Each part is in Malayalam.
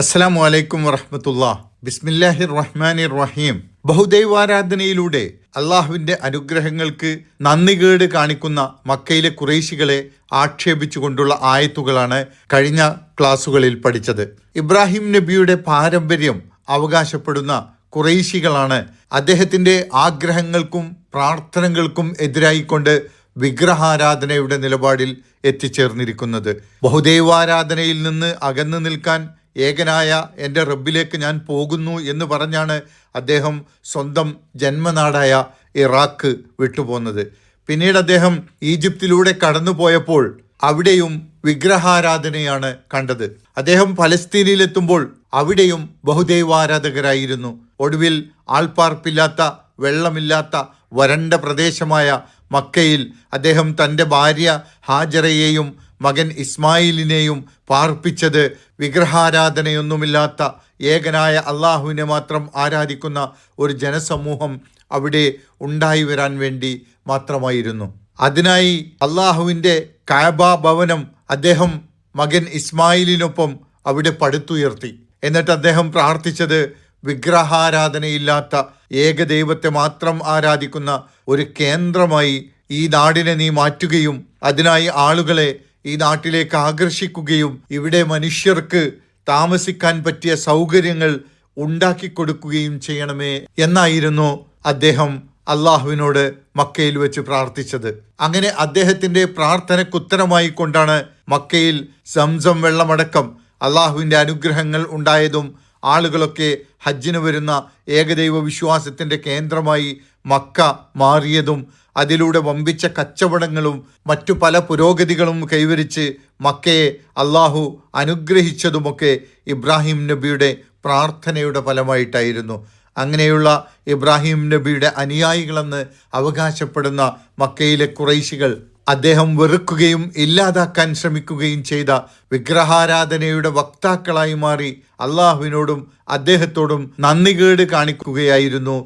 അസ്സലാമു അലൈക്കും വറഹമത്തുള്ള. ബിസ്മില്ലാഹിർ റഹ്മാനി റഹീം ബഹുദൈവാരാധനയിലൂടെ അള്ളാഹുവിന്റെ അനുഗ്രഹങ്ങൾക്ക് നന്ദികേട് കാണിക്കുന്ന മക്കയിലെ കുറേശികളെ ആക്ഷേപിച്ചുകൊണ്ടുള്ള ആയത്തുകളാണ് കഴിഞ്ഞ ക്ലാസ്സുകളിൽ പഠിച്ചത്. ഇബ്രാഹിം നബിയുടെ പാരമ്പര്യം അവകാശപ്പെടുന്ന കുറേശികളാണ് അദ്ദേഹത്തിന്റെ ആഗ്രഹങ്ങൾക്കും പ്രാർത്ഥനകൾക്കും എതിരായിക്കൊണ്ട് വിഗ്രഹാരാധനയുടെ നിലപാടിൽ എത്തിച്ചേർന്നിരിക്കുന്നത്. ബഹുദൈവാരാധനയിൽ നിന്ന് അകന്നു നിൽക്കാൻ ഏകനായ എന്റെ റബ്ബിലേക്ക് ഞാൻ പോകുന്നു എന്ന് പറഞ്ഞാണ് അദ്ദേഹം സ്വന്തം ജന്മനാടായ ഇറാഖ് വിട്ടുപോകുന്നത് പിന്നീട് അദ്ദേഹം ഈജിപ്തിലൂടെ കടന്നു പോയപ്പോൾ അവിടെയും വിഗ്രഹാരാധനയാണ് കണ്ടത്. അദ്ദേഹം ഫലസ്തീനിലെത്തുമ്പോൾ അവിടെയും ബഹുദൈവാരാധകരായിരുന്നു. ഒടുവിൽ ആൾപ്പാർപ്പില്ലാത്ത വെള്ളമില്ലാത്ത വരണ്ട പ്രദേശമായ മക്കയിൽ അദ്ദേഹം തന്റെ ഭാര്യ ഹാജറയെയും മകൻ ഇസ്മായിലിനെയും പാർപ്പിച്ചത് വിഗ്രഹാരാധനയൊന്നുമില്ലാത്ത ഏകനായ അള്ളാഹുവിനെ മാത്രം ആരാധിക്കുന്ന ഒരു ജനസമൂഹം അവിടെ ഉണ്ടായി വരാൻ വേണ്ടി മാത്രമായിരുന്നു. അതിനായി അള്ളാഹുവിന്റെ കാബ ഭവനം അദ്ദേഹം മകൻ ഇസ്മായിലിനൊപ്പം അവിടെ പടുത്തുയർത്തി. എന്നിട്ട് അദ്ദേഹം പ്രാർത്ഥിച്ചത് വിഗ്രഹാരാധനയില്ലാത്ത ഏകദൈവത്തെ മാത്രം ആരാധിക്കുന്ന ഒരു കേന്ദ്രമായി ഈ നാടിനെ നീ മാറ്റുകയും അതിനായി ആളുകളെ ഈ നാട്ടിലേക്ക് ആകർഷിക്കുകയും ഇവിടെ മനുഷ്യർക്ക് താമസിക്കാൻ പറ്റിയ സൗകര്യങ്ങൾ ഉണ്ടാക്കി കൊടുക്കുകയും ചെയ്യണമേ എന്നായിരുന്നു അദ്ദേഹം അള്ളാഹുവിനോട് മക്കയിൽ വെച്ച് പ്രാർത്ഥിച്ചത്. അങ്ങനെ അദ്ദേഹത്തിന്റെ പ്രാർത്ഥനയ്ക്കുത്തരമായി കൊണ്ടാണ് മക്കയിൽ സംസം വെള്ളമടക്കം അള്ളാഹുവിന്റെ അനുഗ്രഹങ്ങൾ ഉണ്ടായതും ആളുകളൊക്കെ ഹജ്ജിന് വരുന്ന ഏകദൈവ വിശ്വാസത്തിന്റെ കേന്ദ്രമായി മക്ക മാറിയതും അതിലൂടെ വമ്പിച്ച കച്ചവടങ്ങളും മറ്റു പല പുരോഗതികളും കൈവരിച്ച് മക്കയെ അള്ളാഹു അനുഗ്രഹിച്ചതുമൊക്കെ ഇബ്രാഹിം നബിയുടെ പ്രാർത്ഥനയുടെ ഫലമായിട്ടായിരുന്നു. അങ്ങനെയുള്ള ഇബ്രാഹിം നബിയുടെ അനുയായികളെന്ന് അവകാശപ്പെടുന്ന മക്കയിലെ കുറൈശികൾ അദ്ദേഹം വെറുക്കുകയും ഇല്ലാതാക്കാൻ ശ്രമിക്കുകയും ചെയ്ത വിഗ്രഹാരാധനയുടെ വക്താക്കളായി മാറി അള്ളാഹുവിനോടും അദ്ദേഹത്തോടും നന്ദികേട് കാണിക്കുകയായിരുന്നു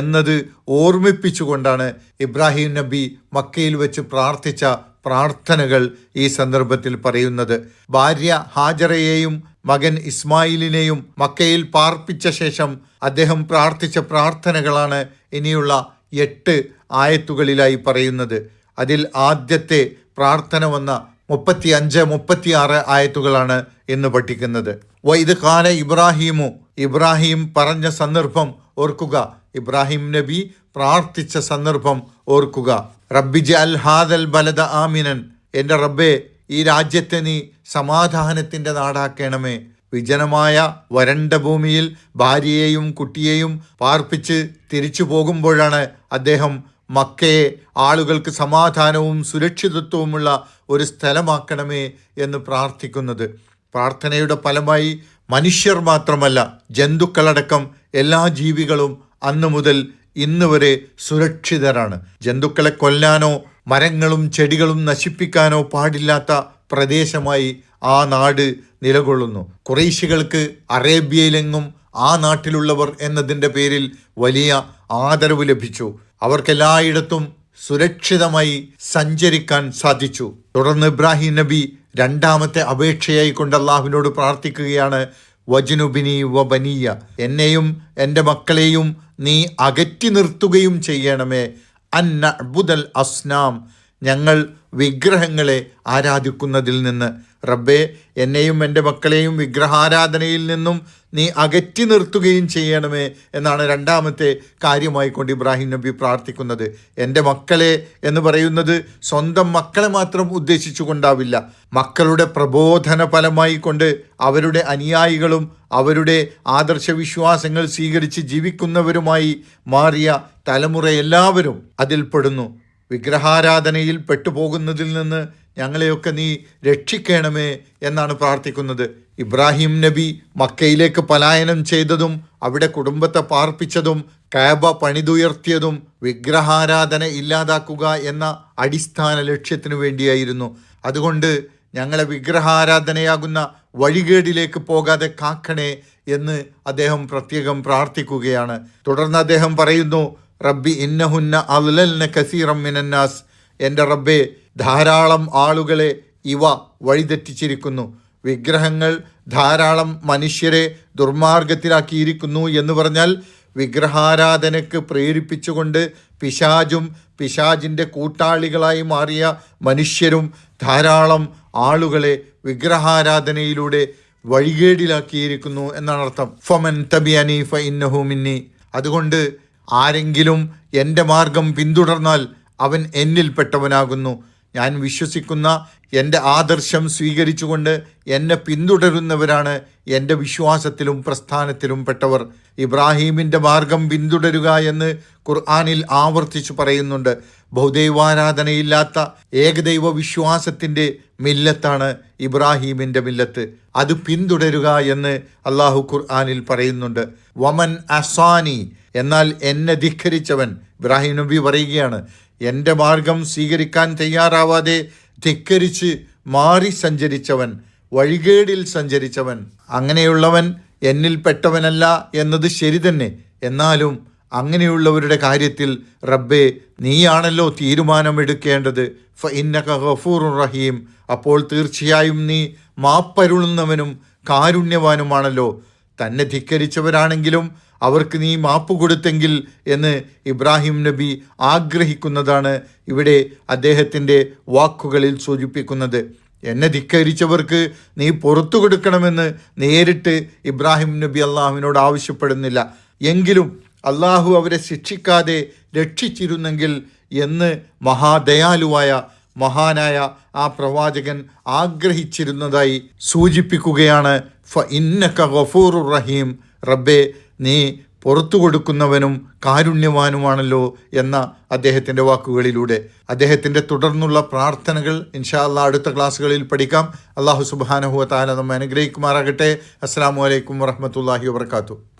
എന്നത് ഓർമ്മിപ്പിച്ചുകൊണ്ടാണ് ഇബ്രാഹിം നബി മക്കയിൽ വെച്ച് പ്രാർത്ഥിച്ച പ്രാർത്ഥനകൾ ഈ സന്ദർഭത്തിൽ പറയുന്നത്. ഭാര്യ ഹാജറയെയും മകൻ ഇസ്മായിലിനെയും മക്കയിൽ പാർപ്പിച്ച ശേഷം അദ്ദേഹം പ്രാർത്ഥിച്ച പ്രാർത്ഥനകളാണ് ഇനിയുള്ള എട്ട് ആയത്തുകളിലായി പറയുന്നത്. അതിൽ ആദ്യത്തെ പ്രാർത്ഥന വന്ന മുപ്പത്തി അഞ്ച് മുപ്പത്തി ആറ് ആയത്തുകളാണ് ഇന്ന് പഠിക്കുന്നത്. വൈദ് ഖാന ഇബ്രാഹിമു ഇബ്രാഹിം പറഞ്ഞ സന്ദർഭം ഓർക്കുക. ഇബ്രാഹിം നബി പ്രാർത്ഥിച്ച സന്ദർഭം ഓർക്കുക. റബ്ബിജ അൽ ഹാദൽ ബലദ ആമിനൻ. എന്റെ റബ്ബെ ഈ രാജ്യത്തെ നീ സമാധാനത്തിന്റെ നാടാക്കണമേ. വിജനമായ വരണ്ട ഭൂമിയിൽ ഭാര്യയെയും കുട്ടിയെയും പാർപ്പിച്ച് തിരിച്ചു പോകുമ്പോഴാണ് അദ്ദേഹം മക്കയെ ആളുകൾക്ക് സമാധാനവും സുരക്ഷിതത്വവുമുള്ള ഒരു സ്ഥലമാക്കണമേ എന്ന് പ്രാർത്ഥിക്കുന്നത്. പ്രാർത്ഥനയുടെ ഫലമായി മനുഷ്യർ മാത്രമല്ല ജന്തുക്കളടക്കം എല്ലാ ജീവികളും അന്ന് മുതൽ ഇന്ന് വരെ സുരക്ഷിതരാണ്. ജന്തുക്കളെ കൊല്ലാനോ മരങ്ങളും ചെടികളും നശിപ്പിക്കാനോ പാടില്ലാത്ത പ്രദേശമായി ആ നാട് നിലകൊള്ളുന്നു. കുറേശികൾക്ക് അറേബ്യയിലെങ്ങും ആ നാട്ടിലുള്ളവർ എന്നതിന്റെ പേരിൽ വലിയ ആദരവ് ലഭിച്ചു. അവർക്കെല്ലായിടത്തും സുരക്ഷിതമായി സഞ്ചരിക്കാൻ സാധിച്ചു. തുടർന്ന് ഇബ്രാഹിം നബി രണ്ടാമത്തെ അപേക്ഷയായി കൊണ്ട് അള്ളാഹുവിനോട് പ്രാർത്ഥിക്കുകയാണ് വജനുബിനി വബനിയ എന്നെയും എന്റെ മക്കളെയും നീ അകറ്റി നിർത്തുകയും ചെയ്യണമേ. അന്നബുദൽ അസ്നാം ഞങ്ങൾ വിഗ്രഹങ്ങളെ ആരാധിക്കുന്നതിൽ നിന്ന് റബ്ബേ എന്നെയും എന്റെ മക്കളെയും വിഗ്രഹാരാധനയിൽ നിന്നും നീ അകറ്റി നിർത്തുകയും ചെയ്യണമേ എന്നാണ് രണ്ടാമത്തെ കാര്യമായി കൊണ്ട് ഇബ്രാഹിം നബി പ്രാർത്ഥിക്കുന്നത്. എന്റെ മക്കളെ എന്ന് പറയുന്നത് സ്വന്തം മക്കളെ മാത്രം ഉദ്ദേശിച്ചു കൊണ്ടാവില്ല മക്കളുടെ പ്രബോധന ഫലമായി കൊണ്ട് അവരുടെ അനുയായികളും അവരുടെ ആദർശ വിശ്വാസങ്ങൾ സ്വീകരിച്ച് ജീവിക്കുന്നവരുമായി മാറിയ തലമുറ എല്ലാവരും അതിൽപ്പെടുന്നു. വിഗ്രഹാരാധനയിൽ പെട്ടുപോകുന്നതിൽ നിന്ന് ഞങ്ങളെയൊക്കെ നീ രക്ഷിക്കണമേ എന്നാണ് പ്രാർത്ഥിക്കുന്നത്. ഇബ്രാഹിം നബി മക്കയിലേക്ക് പലായനം ചെയ്തതും അവിടെ കുടുംബത്തെ പാർപ്പിച്ചതും കാബ പണിതുയർത്തിയതും വിഗ്രഹാരാധന ഇല്ലാതാക്കുക എന്ന അടിസ്ഥാന ലക്ഷ്യത്തിനു വേണ്ടിയായിരുന്നു. അതുകൊണ്ട് ഞങ്ങളെ വിഗ്രഹാരാധനയാകുന്ന വഴികേടിലേക്ക് പോകാതെ കാക്കണേ എന്ന് അദ്ദേഹം പ്രത്യേകം പ്രാർത്ഥിക്കുകയാണ്. തുടർന്ന് അദ്ദേഹം പറയുന്നു റബ്ബി ഇന്നഹുന്ന അൽലൽന കസീറം മിനന്നാസ്. എന്റെ റബ്ബെ ധാരാളം ആളുകളെ ഇവ വഴിതെറ്റിച്ചിരിക്കുന്നു. വിഗ്രഹങ്ങൾ ധാരാളം മനുഷ്യരെ ദുർമാർഗത്തിലാക്കിയിരിക്കുന്നു എന്ന് പറഞ്ഞാൽ വിഗ്രഹാരാധനയ്ക്ക് പ്രേരിപ്പിച്ചുകൊണ്ട് പിശാജും പിശാജിന്റെ കൂട്ടാളികളായി മാറിയ മനുഷ്യരും ധാരാളം ആളുകളെ വിഗ്രഹാരാധനയിലൂടെ വഴികേടിലാക്കിയിരിക്കുന്നു എന്നാണ് അർത്ഥം. ഫമൻ തബിയനി ഫ ഇന്നഹു മിന്നി. അതുകൊണ്ട് ആരെങ്കിലും എന്റെ മാർഗം പിന്തുടർന്നാൽ അവൻ എന്നിൽപ്പെട്ടവനാകുന്നു. ഞാൻ വിശ്വസിക്കുന്ന എന്റെ ആദർശം സ്വീകരിച്ചുകൊണ്ട് എന്നെ പിന്തുടരുന്നവരാണ് എന്റെ വിശ്വാസത്തിലും പ്രസ്ഥാനത്തിലും പെട്ടവർ. ഇബ്രാഹീമിന്റെ മാർഗം പിന്തുടരുക എന്ന് ഖുർആാനിൽ ആവർത്തിച്ചു പറയുന്നുണ്ട്. ബഹുദൈവാരാധനയില്ലാത്ത ഏകദൈവ വിശ്വാസത്തിന്റെ മില്ലത്താണ് ഇബ്രാഹീമിന്റെ മില്ലത്ത്. അത് പിന്തുടരുക എന്ന് അള്ളാഹു ഖുർആാനിൽ പറയുന്നുണ്ട്. വമൻ അസാനി എന്നാൽ എന്നെ ധിഖരിച്ചവൻ. ഇബ്രാഹിം നബി പറയുകയാണ് എന്റെ മാർഗം സ്വീകരിക്കാൻ തയ്യാറാവാതെ ധിക്കരിച്ച് മാറി സഞ്ചരിച്ചവൻ വഴികേടിൽ സഞ്ചരിച്ചവൻ. അങ്ങനെയുള്ളവൻ എന്നിൽ പെട്ടവനല്ല എന്നത് ശരി തന്നെ. എന്നാലും അങ്ങനെയുള്ളവരുടെ കാര്യത്തിൽ റബ്ബെ നീയാണല്ലോ തീരുമാനമെടുക്കേണ്ടത്. ഫ ഇന്നക റഹീം. അപ്പോൾ തീർച്ചയായും നീ മാപ്പരുളുന്നവനും കാരുണ്യവാനുമാണല്ലോ. തന്നെ ധിക്കരിച്ചവരാണെങ്കിലും അവർക്ക് നീ മാപ്പ് കൊടുത്തെങ്കിൽ എന്ന് ഇബ്രാഹിം നബി ആഗ്രഹിക്കുന്നതാണ് ഇവിടെ അദ്ദേഹത്തിന്റെ വാക്കുകളിൽ സൂചിപ്പിക്കുന്നത്. എന്നെ ധിക്കരിച്ചവർക്ക് നീ പുറത്തു കൊടുക്കണമെന്ന് നേരിട്ട് ഇബ്രാഹിം നബി അള്ളാഹുവിനോട് ആവശ്യപ്പെടുന്നില്ല. എങ്കിലും അള്ളാഹു അവരെ ശിക്ഷിക്കാതെ രക്ഷിച്ചിരുന്നെങ്കിൽ എന്ന് മഹാദയാലുവായ മഹാനായ ആ പ്രവാചകൻ ആഗ്രഹിച്ചിരുന്നതായി സൂചിപ്പിക്കുകയാണ്. ഫ ഇന്നക്ക ഗഫൂർ റഹീം. റബ്ബെ നീ പുറത്തു കൊടുക്കുന്നവനും കാരുണ്യവാനുമാണല്ലോ എന്ന അദ്ദേഹത്തിന്റെ വാക്കുകളിലൂടെ. അദ്ദേഹത്തിന്റെ തുടർന്നുള്ള പ്രാർത്ഥനകൾ ഇൻഷാ അല്ലാ അടുത്ത ക്ലാസ്സുകളിൽ പഠിക്കാം. അള്ളാഹു സുബാനഹുവ താല നമ്മെ അനുഗ്രഹിക്കുമാറാകട്ടെ. അസ്സാം വലൈക്കും വറഹമത്തല്ലാഹി വാത്തു